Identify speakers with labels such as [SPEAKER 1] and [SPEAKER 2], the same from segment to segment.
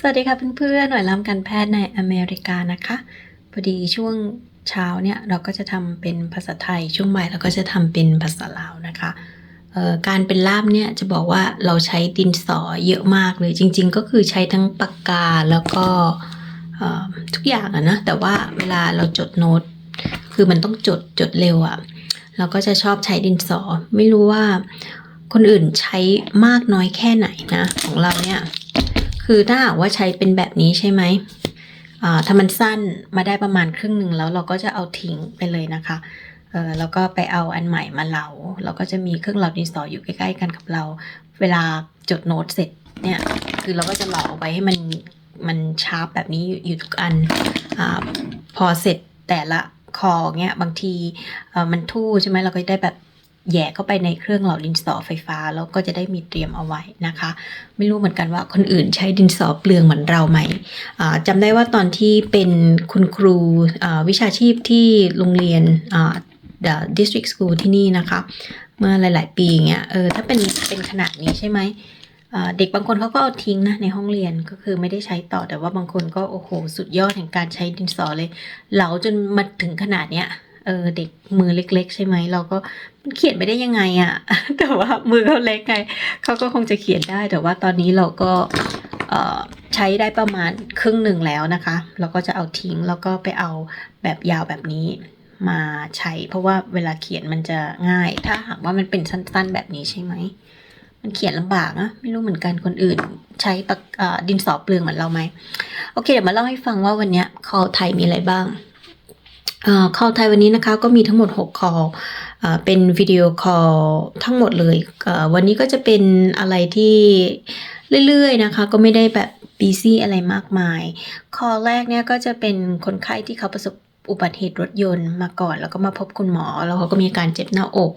[SPEAKER 1] สวัสดีค่ะเพื่อนๆ หน่วยรำการแพทย์ในอเมริกานะคะ พอดีช่วงเช้าเนี่ยเราก็จะทำเป็นภาษาไทย ช่วงบ่ายเราก็จะทำเป็นภาษาลาวนะคะการเป็นล่ามเนี่ยจะบอกว่าเราใช้ดินสอเยอะมากเลย จริง ๆ ก็คือใช้ทั้งปากกาแล้วก็ทุกอย่างอะนะ แต่ว่าเวลาเราจดโน้ต คือมันต้องจดจดเร็วอะเราก็จะชอบใช้ดินสอ ไม่รู้ว่าคนอื่นใช้มากน้อยแค่ไหนนะ ของเราเนี่ย คือถ้าหากว่าใช้เป็นแบบนี้ใช่ไหมอ่าถ้ามันสั้นมาได้ประมาณครึ่งหนึ่งแล้วเราก็จะเอาทิ้งไปเลยนะคะเออแล้วก็ไปเอาอันใหม่มาเหลาเราก็จะมีเครื่องเหลาดินสออยู่ใกล้ๆกันกับเรา เวลาจดโน้ตเสร็จเนี่ยคือเราก็จะเหลาไว้ให้มันมันชาร์ปแบบนี้อยู่ทุกอันอาพอเสร็จแต่ละคอเงี้ยบางทีเอ่อมันทู่ใช่ไหมเราก็จะได้แบบ แย่เข้าไปในเครื่องเหลาดินสอไฟฟ้า แล้วก็จะได้มีเตรียมเอาไว้นะคะ ไม่รู้เหมือนกันว่าคนอื่นใช้ดินสอเปลืองเหมือนเราไหมอ่าจำได้ว่าตอนที่เป็นคุณครูวิชาชีพที่โรงเรียน the district school ที่นี่นะคะ เมื่อหลาย ๆ ปีเงี้ยเออถ้าเป็นเป็นขนาดนี้ใช่ไหมเด็กบางคนเขาก็เอาทิ้งนะในห้องเรียนก็คือไม่ได้ใช้ต่อแต่ว่าบางคนก็โอ้โห สุดยอดแห่งการใช้ดินสอเลย เหลาจนมาถึงขนาดเนี้ย เออเด็กมือเล็ก ๆ ใช่ไหมเราก็เขียนไปได้ยังไงอะแต่ว่ามือเขาเล็กไงเขาก็คงจะเขียนได้ แต่ว่าตอนนี้เราก็ใช้ได้ประมาณครึ่งหนึ่งแล้วนะคะเราก็จะเอาทิ้งแล้วก็ไปเอาแบบยาวแบบนี้มาใช้ เพราะว่าเวลาเขียนมันจะง่าย ถ้าหากว่ามันเป็นสั้นๆ แบบนี้ใช่ไหมมันเขียนลำบากนะไม่รู้เหมือนกันคนอื่น ใช้ปากดินสอเปลืองเหมือนเราไหมโอเคเดี๋ยวมาเล่าให้ฟังว่าวันนี้ย call ไทยมีอะไรบ้าง เอ่อ call ไทยวันนี้นะคะก็มีทั้งหมด6 call เอ่อเป็นวิดีโอ call ทั้งหมดเลย วันนี้ก็จะเป็นอะไรที่เรื่อยๆนะคะก็ไม่ได้แบบ busy อะไรมากมาย call แรกเนี่ยก็จะเป็นคนไข้ที่เขาประสบอุบัติเหตุรถยนต์มาก่อน แล้วก็มาพบคุณหมอ แล้วเขาก็มีการเจ็บหน้าอก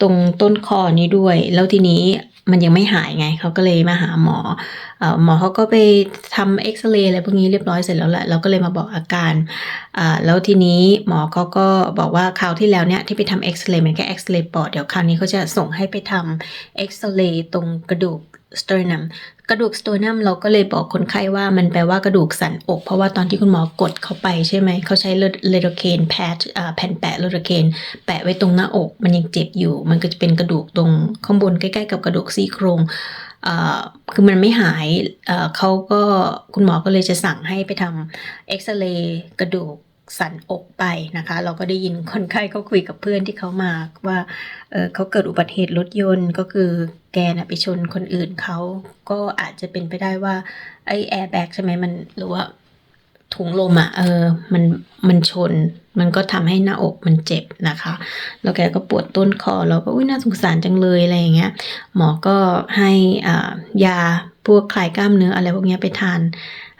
[SPEAKER 1] ตรงต้นคอนี้ด้วย แล้วทีนี้ มันยังไม่หายไง เขาก็เลยมาหาหมอเออหมอเขาก็ไปทำเอ็กซเรย์อะไรพวกนี้เรียบร้อยเสร็จแล้วแหละเราก็เลยมาบอกอาการอ่าแล้วทีนี้หมอเขาก็บอกว่าคราวที่แล้วเนี่ยที่ไปทำเอ็กซเรย์มันแค่เอ็กซเรย์ปอดเดี๋ยวคราวนี้เขาจะส่งให้ไปทำเอ็กซเรย์ตรงกระดูก สเตอร์นัมกระดูกสโตนัมเราก็เลยบอกคนไข้ว่ามันแปลว่ากระดูกสันอก เพราะว่าตอนที่คุณหมอกดเข้าไปใช่ไหม เขาใช้เลโดเคนแพทแผ่นแปะเลโดเคนแปะไว้ตรงหน้าอก มันยังเจ็บอยู่ มันก็จะเป็นกระดูกตรงข้างบนใกล้ๆกับกระดูกซี่โครงคือมันไม่หายเอ่อเขาก็คุณหมอก็เลยจะสั่งให้ไปทำเอ็กซเรย์กระดูก สั่นอกไปนะคะ เราก็ได้ยินคนไข้เขาคุยกับเพื่อนที่เขามาว่าเเขาเกิดอุบัติเหตุรถยนต์ก็คือแกน่ะไปชนคนอื่นเขาก็อาจจะเป็นไปได้ว่าไอ้แอร์แบ็กใช่ไหมมันหรือว่าถุงลมอะเออมันมันชน มันก็ทำให้หน้าอกมันเจ็บนะคะ แล้วแกก็ปวดต้นคอเราก็อุ้ยน่าสงสารจังเลยอะไรอย่างเงี้ยหมอก็ให้อ่ายาพวกคลายกล้ามเนื้ออะไรพวกเนี้ยไปทาน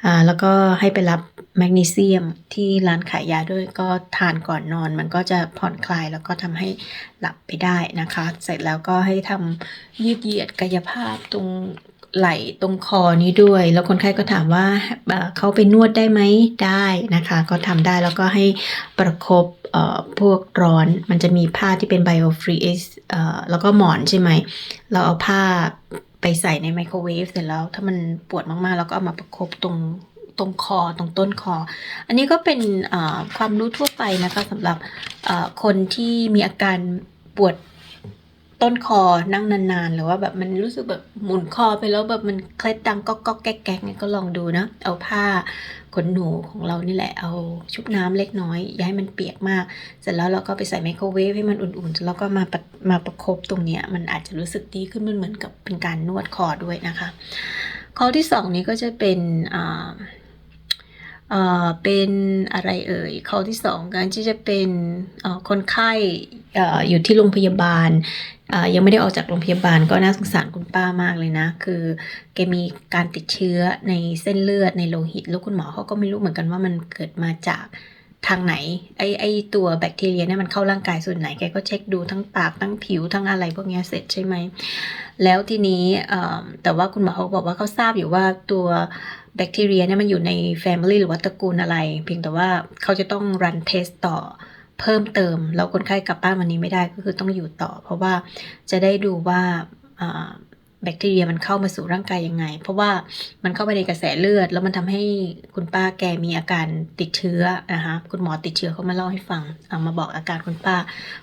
[SPEAKER 1] อ่าแล้วก็ให้ไปรับ แมกนีเซียมที่ร้านขายยาด้วยก็ทานก่อนนอน มันก็จะผ่อนคลายแล้วก็ทำให้หลับไปได้นะคะ เสร็จแล้วก็ให้ทำยืดเหยียดกายภาพตรงไหล่ตรงคอนี้ด้วย แล้วคนไข้ก็ถามว่าเขาไปนวดได้ไหมได้นะคะ ก็ทำได้แล้วก็ให้ประคบพวกร้อนมันจะมีผ้าที่เป็น biofreeze เอ่อแล้วก็หมอนใช่ไหม เราเอาผ้าไปใส่ในไมโครเวฟเสร็จแล้วถ้ามันปวดมากๆ เราก็เอามาประคบตรง ตรงคอตรงต้นคอ อันนี้ก็เป็นความรู้ทั่วไปนะคะสำหรับคนที่มีอาการปวดต้นคอนั่งนานๆ หรือว่าแบบมันรู้สึกแบบหมุนคอไปแล้วแบบมันเคล็ดดังก็ก็แก๊กแก๊กเนี่ยก็ลองดูนะ เอาผ้าขนหนูของเรานี่แหละเอาชุบน้ำเล็กน้อย อย่าให้มันเปียกมาก เสร็จแล้วเราก็ไปใส่ไมโครเวฟให้มันอุ่นๆแล้วก็มาปมาประคบตรงเนี้ยมันอาจจะรู้สึกดีขึ้นมันเหมือนกับเป็นการนวดคอด้วยนะคะ ข้อที่สองนี้ก็จะเป็นอ่า เป็นอะไรเอ่ยข้อที่สองการที่จะเป็นคนไข้อยู่ที่โรงพยาบาลยังไม่ได้ออกจากโรงพยาบาลก็น่าสงสารคุณป้ามากเลยนะ คือแกมีการติดเชื้อในเส้นเลือดในโลหิต แล้วคุณหมอเขาก็ไม่รู้เหมือนกันว่ามันเกิดมาจากทางไหนไอไอตัวแบคทีเรียเนี่ยมันเข้าร่างกายส่วนไหนแกก็เช็คดูทั้งปากทั้งผิวทั้งอะไรพวกนี้เสร็จใช่ไหมแล้วทีนี้แต่ว่าคุณหมอเขาบอกว่าเขาทราบอยู่ว่าตัว แบคทีเรียเนี่ยมันอยู่ใน Family หรือว่าตระกูลอะไร เพียงแต่ว่าเขาจะต้องรันเทสต่อเพิ่มเติม แล้วคนไข้กลับบ้านวันนี้ไม่ได้ก็คือต้องอยู่ต่อ เพราะว่าจะได้ดูว่าอ่า แบคทีเรียมันเข้ามาสู่ร่างกายยังไง เพราะว่ามันเข้าไปในกระแสเลือด แล้วมันทำให้คุณป้าแกมีอาการติดเชื้อนะคะคุณหมอติดเชื้อเขามาเล่าให้ฟังเอามาบอกอาการคุณป้า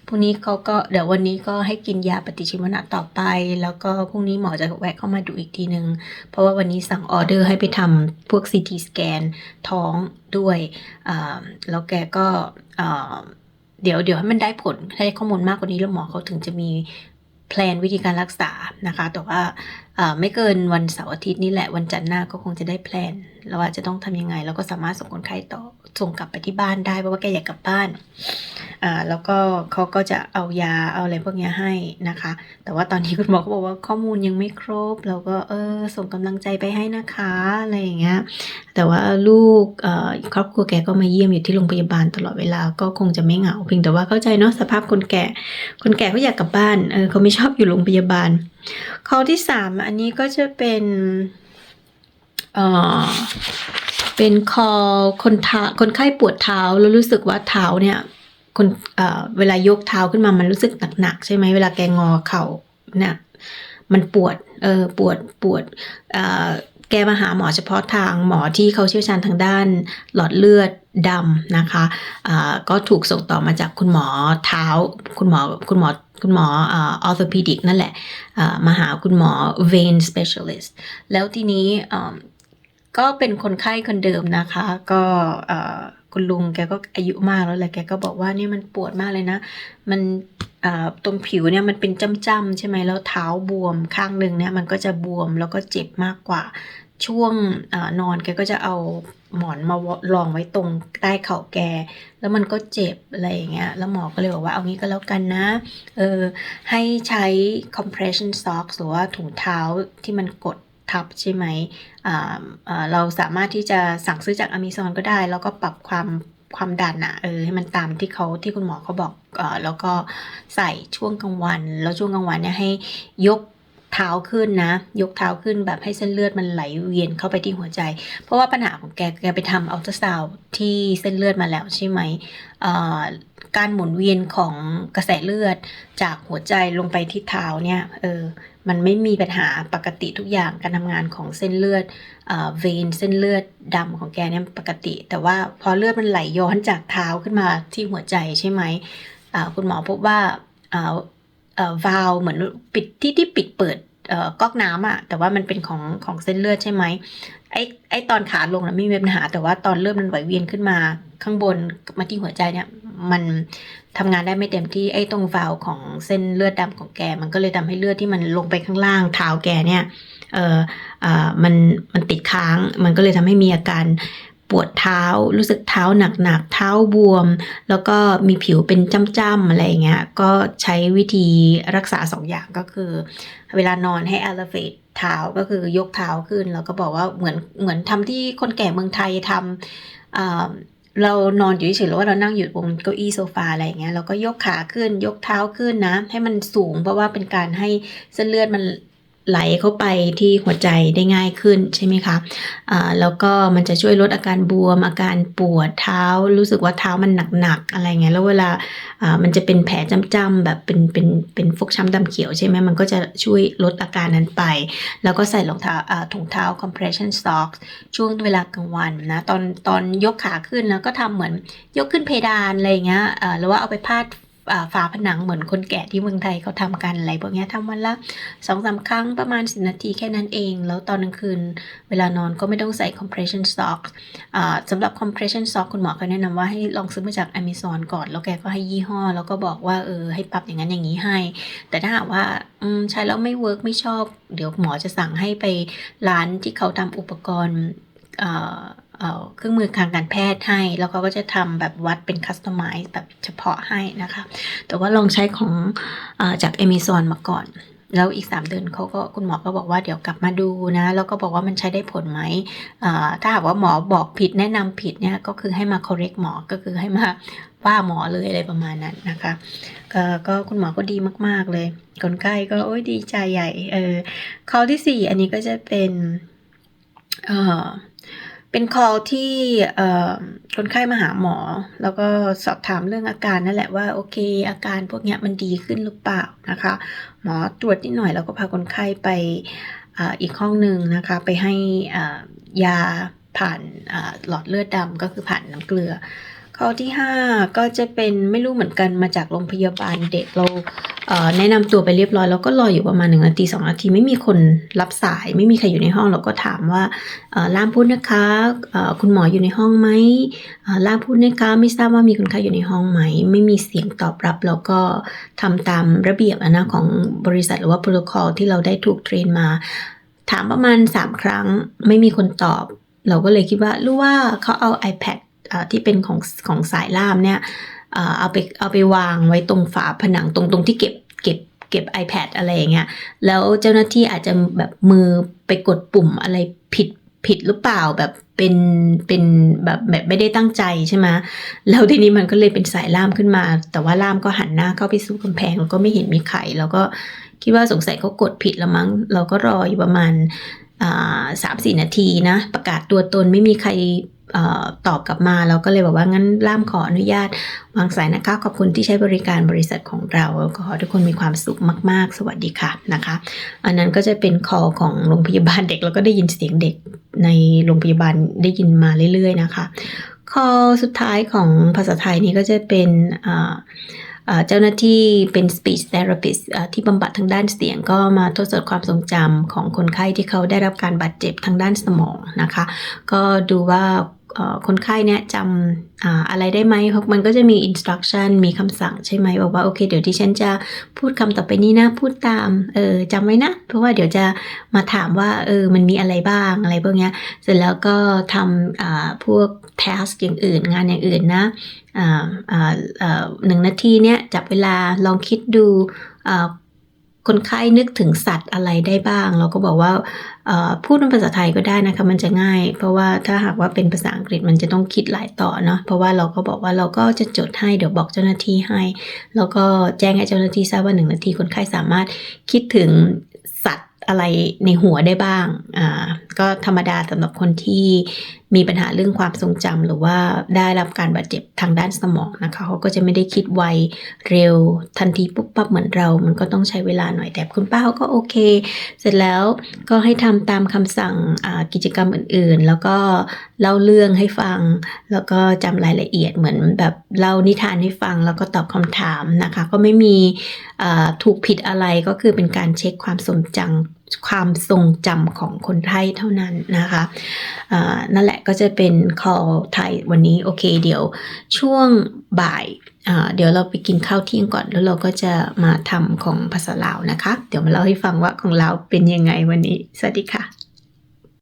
[SPEAKER 1] พรุ่งนี้เขาก็เดี๋ยววันนี้ก็ให้กินยาปฏิชีวนะต่อไป แล้วก็พรุ่งนี้หมอจะแวะเข้ามาดูอีกทีนึง เพราะว่าวันนี้สั่งออเดอร์ให้ไปทำพวก CT สแกนท้องด้วยแล้วแกก็เดี๋ยวเดี๋ยวให้มันได้ผลให้ข้อมูลมากกว่านี้แล้วหมอเขาถึงจะมี แพลนวิธีการรักษานะคะ แต่ว่าอ่า ไม่เกินวันเสาร์อาทิตย์นี่แหละวันจันทร์หน้าก็คงจะได้แพลนแล้วว่าจะต้องทำยังไงแล้วก็สามารถส่งคนไข้ต่อส่งกลับไปที่บ้านได้เพราะว่าแกอยากกลับบ้านอ่าแล้วก็เขาก็จะเอายาเอาอะไรพวกนี้ให้นะคะ แต่ว่าตอนนี้คุณหมอเขาบอกว่าข้อมูลยังไม่ครบ เราก็เออส่งกำลังใจไปให้นะคะอะไรอย่างเงี้ยแต่ว่าลูกครอบครัวแกก็มาเยี่ยมอยู่ที่โรงพยาบาลตลอดเวลาก็คงจะไม่เหงาเพียงแต่ว่าเข้าใจเนาะสภาพคนแก่ คนแก่เขาอยากกลับบ้านเออเขาไม่ชอบอยู่โรงพยาบาลข้อที่สามอันนี้ก็จะเป็นเอ่อเป็นคอคนเท้าคนไข้ปวดเท้าแล้วรู้สึกว่าเท้าเนี่ยคนเอ่อเวลายกเท้าขึ้นมามันรู้สึกหนักๆใช่ไหมเวลาแกงอเข่าเนี่ยมันปวดเออปวดปวดเอ่อแกมาหาหมอเฉพาะทางหมอที่เขาเชี่ยวชาญทางด้านหลอดเลือดดำนะคะอ่าก็ถูกส่งต่อมาจากคุณหมอเท้า คุณหมอคุณหมอ คุณหมออ่า orthopedic นั่นแหละมาหาคุณหมอ vein specialist แล้วทีนี้ก็เป็นคนไข้คนเดิมนะคะ ก็คุณลุงแกก็อายุมากแล้วแหละแกก็บอกว่าเนี่ยมันปวดมากเลยนะ มันตรงผิวเนี่ยมันเป็นจ้ำๆใช่ไหมแล้วเท้าบวมข้างหนึ่งเนี่ยมันก็จะบวมแล้วก็เจ็บมากกว่า ช่วงอนอนแกก็จะเอาหมอนมารองไว้ตรงใต้เข่าแก แล้วมันก็เจ็บอะไรอย่างเงี้ย แล้วหมอก็เลยบอกว่าเอางี้ก็แล้วกันนะ เออ ให้ใช้ compression socks หรือว่าถุงเท้าที่มันกดทับใช่ไหมอ่าอ่าเราสามารถที่จะสั่งซื้อจาก Amazon ก็ได้ แล้วก็ปรับความความดันอะเออให้มันตามที่เขาที่คุณหมอเขาบอกเออแล้วก็ใส่ช่วงกลางวัน แล้วช่วงกลางวันเนี่ยให้ยก เท้าขึ้นนะ ยกเท้าขึ้นแบบให้เส้นเลือดมันไหลเวียนเข้าไปที่หัวใจ เพราะว่าปัญหาของแกแกไปทำอัลตราซาวด์ที่เส้นเลือดมาแล้วใช่ไหมการหมุนเวียนของกระแสเลือดจากหัวใจลงไปที่เท้าเนี่ยเออมันไม่มีปัญหาปกติทุกอย่างการทำงานของเส้นเลือดเวนเส้นเลือดดำของแกเนี่ยปกติ แต่ว่าพอเลือดมันไหลย้อนจากเท้าขึ้นมาที่หัวใจใช่ไหมคุณหมอพบว่า วาลเหมือนปิดที่ที่ปิดเปิดก๊อกน้ำอะแต่ว่ามันเป็นของของเส้นเลือดใช่ไหมไอ้ไอ้ตอนขาลงนะไม่มีปัญหา แต่ว่าตอนเลือดมันไหลเวียนขึ้นมาข้างบนมาที่หัวใจเนี่ย มันทำงานได้ไม่เต็มที่ไอ้ตรงวาลของเส้นเลือดดำของแก มันก็เลยทำให้เลือดที่มันลงไปข้างล่างเท้าแกเนี่ยเอออ่ามันมันติดค้างมันก็เลยทำให้มีอาการ ปวดเท้า รู้สึกเท้าหนักๆ เท้าบวม แล้วก็มีผิวเป็นจ้ำๆอะไรเงี้ย ก็ใช้วิธีรักษาสองอย่างก็คือ เวลานอนให้ elevate เท้าก็คือยกเท้าขึ้น แล้วก็บอกว่าเหมือนเหมือนทำที่คนแก่เมืองไทยทำเรานอนอยู่เฉยๆหรือว่าเรานั่งอยู่บนเก้าอี้โซฟาอะไรอย่างเงี้ยเราก็ยกขาขึ้นยกเท้าขึ้นนะ ให้มันสูงเพราะว่าเป็นการให้เส้นเลือดมัน ไหลเข้าไปที่หัวใจได้ง่ายขึ้นใช่ไหมคะอ่าแล้วก็มันจะช่วยลดอาการบวม อาการปวดเท้า รู้สึกว่าเท้ามันหนักๆอะไรเงี้ย แล้วเวลามันจะเป็นแผลจำๆแบบเป็นเป็นเป็นฟกช้ำดำเขียวใช่ไหมมันก็จะช่วยลดอาการนั้นไป แล้วก็ใส่รองเท้าถุงเท้า compression socks ช่วงเวลากลางวันนะตอนตอนยกขาขึ้นแล้วก็ทำเหมือนยกขึ้นเพดานอะไรเงี้ยอ่าหรือว่าเอาไปพาด ฝาผนังเหมือนคนแก่ที่เมืองไทยเขาทำกันอะไรพวกนี้ทำวันละสองสามครั้งประมาณสินาทีแค่นั้นเอง แล้วตอนกลางคืนเวลานอนก็ไม่ต้องใส่ compression socks อ่าสำหรับ compression socks คุณหมอเขาแนะนำว่าให้ลองซื้อมาจาก Amazon ก่อน แล้วแกก็ให้ยี่ห้อ แล้วก็บอกว่าเออให้ปรับอย่างนั้นอย่างนี้ให้ แต่ถ้าหากว่าใช้แล้วไม่เวิร์กไม่ชอบ เดี๋ยวหมอจะสั่งให้ไปร้านที่เขาทำอุปกรณ์ เครื่องมือทางการแพทย์ให้ แล้วเขาก็จะทำแบบวัดเป็นคัสตอมไมซ์แบบเฉพาะให้นะคะ แต่ว่าลองใช้ของอาจาก Amazon มาก่อน แล้วอีก 3 เดือนเขาก็คุณหมอก็บอกว่าเดี๋ยวกลับมาดูนะ แล้วก็บอกว่ามันใช้ได้ผลไหมถ้าหากว่าหมอบอกผิดแนะนำผิดเนี่ยก็คือให้มา correct หมอก็คือให้มาว่าหมอเลยอะไรประมาณนั้นนะคะก็ก็คุณหมอก็ดีมาก ๆ เลย คนไข้ก็โอ้ยดีใจใหญ่ เออข้อที่ 4 อันนี้ก็จะเป็น เอ่อ เป็น call ที่คนไข้มาหาหมอ แล้วก็สอบถามเรื่องอาการนั่นแหละว่าโอเค อาการพวกนี้มันดีขึ้นหรือเปล่านะคะ หมอตรวจนิดหน่อยแล้วก็พาคนไข้ไปออีกห้องหนึ่งนะคะ ไปให้ยาผ่านหลอดเลือดดำก็คือผ่านน้ำเกลือ ข้อที่5ก็จะเป็นไม่รู้เหมือนกันมาจากโรงพยาบาลเด็กเราแนะนำตัวไปเรียบร้อยแล้วก็รออยู่ประมาณหนึ่งนาทีสองนาทีไม่มีคนรับสาย ไม่มีใครอยู่ในห้องเราก็ถามว่าเอ่อล่ามพูดนะคะคุณหมออยู่ในห้องไหมเอ่อล่ามพูดนะคะไม่ทราบว่ามีคนไข้อยู่ในห้องไหม ไม่มีเสียงตอบรับเราก็ทำตามระเบียบนะของบริษัทหรือว่าโปรโตคอลที่เราได้ถูกเทรนมา ถามประมาณ 3 ครั้งไม่มีคนตอบ เราก็เลยคิดว่ารู้ว่าเขาเอา iPad ที่เป็นของของสายล่ามเนี่ยเอาไปเอาไปวางไว้ตรงฝาผนังตรงตรงที่เก็บเก็บเก็บ iPad อะไรอย่างเงี้ย แล้วเจ้าหน้าที่อาจจะแบบมือไปกดปุ่มอะไรผิดผิดหรือเปล่าแบบเป็นเป็นแบบแบบไม่ได้ตั้งใจใช่ไหมแล้วทีนี้มันก็เลยเป็นสายล่ามขึ้นมา แต่ว่าล่ามก็หันหน้าเข้าไปสู่กำแพงแล้วก็ไม่เห็นมีใครแล้วก็คิดว่าสงสัยเขากดผิดละมั้ง เราก็รออยู่ประมาณสามสี่นาทีนะ ประกาศตัวตนไม่มีใคร ตอบกลับมาเราก็เลยบอกว่างั้นล่ามขออนุญาตวางสายนะคะ ขอบคุณที่ใช้บริการบริษัทของเราขอทุกคนมีความสุขมาก ๆ สวัสดีค่ะนะคะ อันนั้นก็จะเป็นคอของโรงพยาบาลเด็ก แล้วก็ได้ยินเสียงเด็กในโรงพยาบาลได้ยินมาเรื่อย ๆ นะคะคอสุดท้ายของภาษาไทยนี่ก็จะเป็นเจ้าหน้าที่เป็น speech therapist ที่บำบัดทางด้านเสียงก็มาทดสอบความทรงจำของคนไข้ที่เขาได้รับการบาดเจ็บทางด้านสมองนะคะ ก็ดูว่า คนไข้เนี่ยจำอะไรได้ไหมเพราะมันก็จะมี instruction มีคำสั่งใช่ไหมบอกว่าโอเค เดี๋ยวที่ฉันจะพูดคำต่อไปนี้นะ พูดตามเออจำไว้นะ เพราะว่าเดี๋ยวจะมาถามว่าเออมันมีอะไรบ้างอะไรพวกเนี้ยเสร็จแล้วก็ทำพวก task อย่างอื่น งานอย่างอื่นนะหนึ่งนาทีเนี้ยจับเวลาลองคิดดู คนไข้นึกถึงสัตว์อะไรได้บ้าง เราก็บอกว่าพูดเป็นภาษาไทยก็ได้นะคะมันจะง่าย เพราะว่าถ้าหากว่าเป็นภาษาอังกฤษมันจะต้องคิดหลายต่อเนาะเพราะว่าเราก็บอกว่าเราก็จะจดให้เดี๋ยวบอกเจ้าหน้าที่ให้ แล้วก็แจ้งให้เจ้าหน้าที่ทราบว่าหนึ่งนาทีคนไข้สามารถคิดถึงสัตว์ อะไรในหัวได้บ้าง อ่า ก็ธรรมดาสำหรับคนที่มีปัญหาเรื่องความทรงจำหรือว่าได้รับการบาดเจ็บทางด้านสมองนะคะเขาก็จะไม่ได้คิดไวเร็วทันทีปุ๊บปั๊บเหมือนเรา มันก็ต้องใช้เวลาหน่อยแต่คุณป้าเขาก็โอเค เสร็จแล้วก็ให้ทำตามคำสั่งกิจกรรมอื่นๆ แล้วก็ เล่าเรื่องให้ฟัง แล้วก็จำรายละเอียดเหมือนแบบเล่านิทานให้ฟัง แล้วก็ตอบคำถามนะคะ ก็ไม่มีถูกผิดอะไรก็คือเป็นการเช็คความทรงจำความทรงจำของคนไข้เท่านั้นนะคะนั่นแหละก็จะเป็น call ไทยวันนี้โอเคเดี๋ยวช่วงบ่าย เดี๋ยวเราไปกินข้าวเที่ยงก่อน แล้วเราก็จะมาทำของภาษาลาวนะคะ เดี๋ยวมาเล่าให้ฟังว่าของเราเป็นยังไงวันนี้ สวัสดีค่ะ